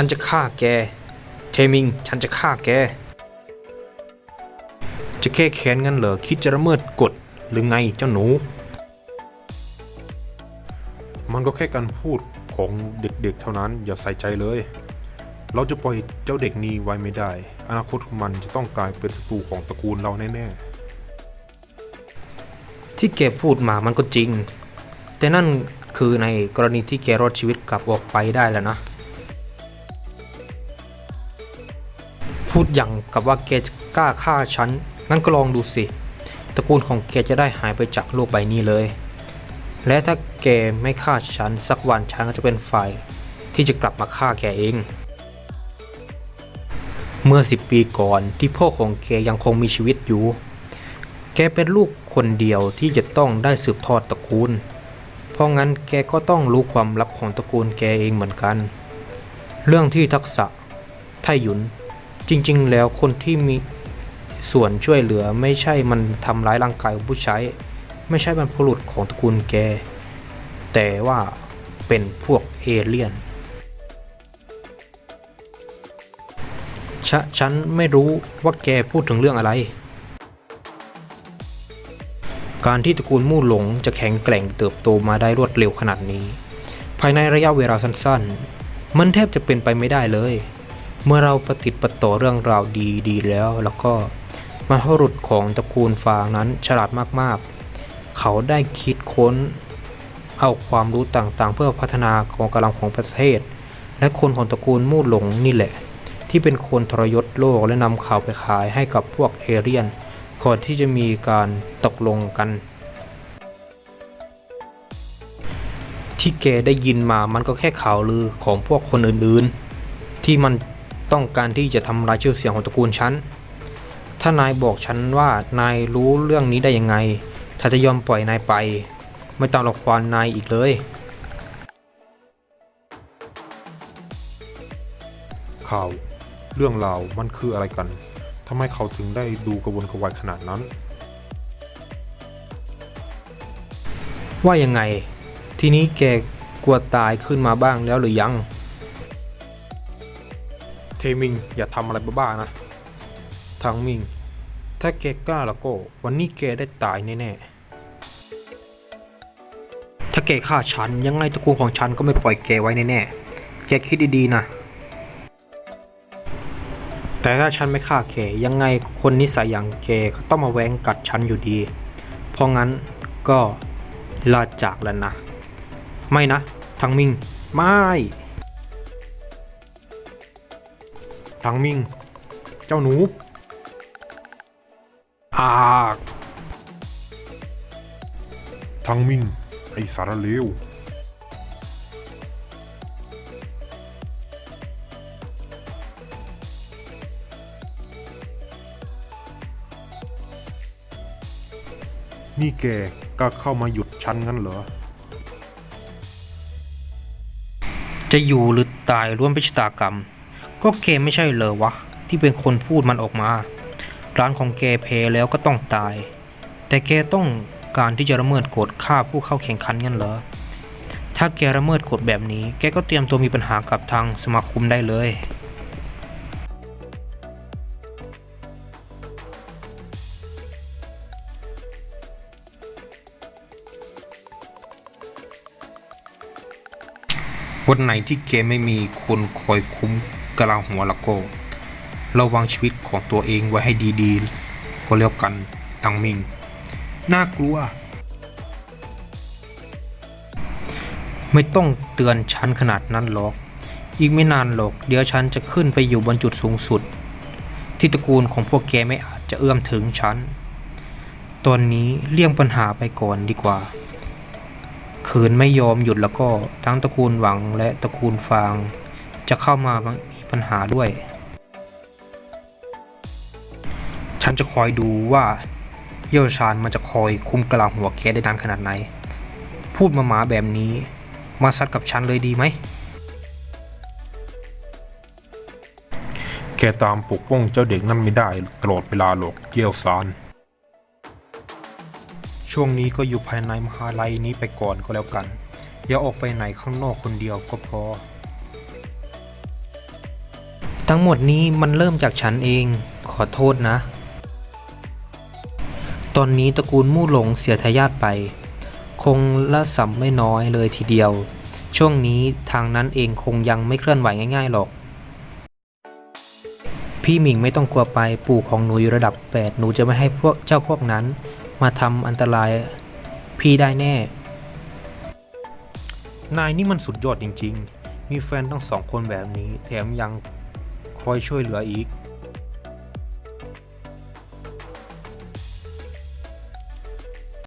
ฉันจะฆ่าแก เทมิง ฉันจะฆ่าแก จะแค่แค้นงั้นเหรอ คิดจะละเมิดกฎหรือไงเจ้าหนู มันก็แค่การพูดของเด็กๆเท่านั้นอย่าใส่ใจเลย เราจะปล่อยเจ้าเด็กนี้ไว้ไม่ได้ อนาคตของมันจะต้องกลายเป็นศัตรูของตระกูลเราแน่ๆ ที่แกพูดมามันก็จริง แต่นั่นคือในกรณีที่แกรอดชีวิตกลับออกไปได้แล้วนะ พูดอย่างกับว่าแกกล้าฆ่าฉันงั้นก็ลองดูสิตระกูลของแกจะได้หายไปจากโลกใบนี้เลย และถ้าแกไม่ฆ่าฉันสักวันฉันก็จะเป็นฝ่ายที่จะกลับมาฆ่าแกเอง เมื่อสิบปีก่อนที่พ่อของแกยังคงมีชีวิตอยู่ แกเป็นลูกคนเดียวที่จะต้องได้สืบทอดตระกูล เพราะงั้นแกก็ต้องรู้ความลับของตระกูลแกเองเหมือนกัน เรื่องที่ทักษะไทหยุน จริง ๆ แล้วคนที่มีส่วนช่วยเหลือไม่ใช่มันทำร้ายร่างกายของผู้ใช้ ไม่ใช่บรรพบุรุษของตระกูลแก แต่ว่าเป็นพวกเอเลี่ยนฉฉันไม่รู้ว่าแกพูดถึงเรื่องอะไร การที่ตระกูลมู่หลงจะแข็งแกร่งเติบโตมาได้รวดเร็วขนาดนี้ ภายในระยะเวลาสั้นๆ มันแทบจะเป็นไปไม่ได้เลย เมื่อเราประติดประต่อเรื่องราวดีๆแล้ว แล้วก็มหรุษของตระกูลฟางนั้นฉลาดมากๆ เขาได้คิดค้น เอาความรู้ต่างๆ เพื่อพัฒนาของกำลังของประเทศ และคนของตระกูลมู่หลงนี่แหละ ที่เป็นคนทรยศโลกและนำข่าวไปขายให้กับพวกเอเรียนก่อนที่จะมีการตกลงกัน ที่แกได้ยินมามันก็แค่ข่าวลือของพวกคนอื่นๆ ที่มัน ต้องการที่จะทำลายชื่อเสียงของตระกูลฉัน ถ้านายบอกฉันว่านายรู้เรื่องนี้ได้ยังไงถ้าจะยอมปล่อยนายไป ไม่ต้องรอควานนายอีกเลย ข่าว เรื่องราวมันคืออะไรกัน ทำไมเขาถึงได้ดูกระวนกระวายขนาดนั้น ว่ายังไง ทีนี้แกกลัวตายขึ้นมาบ้างแล้วหรือยัง เทมิง อย่าทำอะไรบ้าๆนะ ทางมิง ถ้าแกกล้าแล้วก็ วันนี้แกได้ตายแน่ๆ ถ้าแกฆ่าฉัน ยังไงตระกูลของฉันก็ไม่ปล่อยแกไว้แน่ๆ แกคิดดีๆนะ แต่ถ้าฉันไม่ฆ่าแกยังไงคนนิสัยอย่างแกก็ต้องมาแหวงกัดฉันอยู่ดี เพราะงั้นก็ลาจากแล้วนะ ไม่นะ ทางมิง ไม่ ทางมิงเจ้าหนูอากทั้งมิ่ง ไอสารเลวนี่แกกล้าเข้ามาหยุดฉันงั้นเหรอ จะอยู่หรือตายร่วมเป็นชะตากรรม ก็แกไม่ใช่เหรอวะ ที่เป็นคนพูดมันออกมา ร้านของแกเพแล้วก็ต้องตาย แต่แกต้องการที่จะละเมิดกฎฆ่าผู้เข้าแข่งขันงั้นเหรอ ถ้าแกละเมิดกฎแบบนี้ แกก็เตรียมตัวมีปัญหากับทางสมาคมได้เลยวันไหนที่แกไม่มีคนคอยคุ้ม กลาหัวแล้วก็ระวังชีวิตของตัวเองไว้ให้ดีๆ ก็แล้วกันตังมิง น่ากลัว ไม่ต้องเตือนฉันขนาดนั้นหรอก อีกไม่นานหรอก เดี๋ยวฉันจะขึ้นไปอยู่บนจุดสูงสุด ที่ตระกูลของพวกแกไม่อาจจะเอื้อมถึงฉัน ตอนนี้เลี่ยงปัญหาไปก่อนดีกว่าขืนไม่ยอมหยุดแล้วก็ทั้งตระกูลหวังและตระกูลฟาง จะเข้ามามี ปัญหาด้วย ฉันจะคอยดูว่าเยี่ยวชาญมันจะคอยคุมกลาหัวแกได้นานขนาดไหน พูดมาหมาแบบนี้ มาซัดกับฉันเลยดีไหม แกตามปกป้องเจ้าเด็กนั่นไม่ได้ตลอดเวลาหรอกเยี่ยวซาน ช่วงนี้ก็อยู่ภายในมหาลัยนี้ไปก่อนก็แล้วกัน อย่าออกไปไหนข้างนอกคนเดียวก็พอ ทั้งหมดนี้มันเริ่มจากฉันเอง ขอโทษนะ ตอนนี้ตระกูลมู่หลงเสียทายาทไป คงละสัมไม่น้อยเลยทีเดียว ช่วงนี้ทางนั้นเองคงยังไม่เคลื่อนไหวง่าย ๆหรอก พี่หมิงไม่ต้องกลัวไปปู่ของหนูอยู่ระดับ 8 หนูจะไม่ให้พวกเจ้าพวกนั้น มาทำอันตรายพี่ได้แน่ นายนี่มันสุดยอดจริง ๆ มีแฟนตั้งสองคนแบบนี้ แถมยัง คอยช่วยเหลืออีก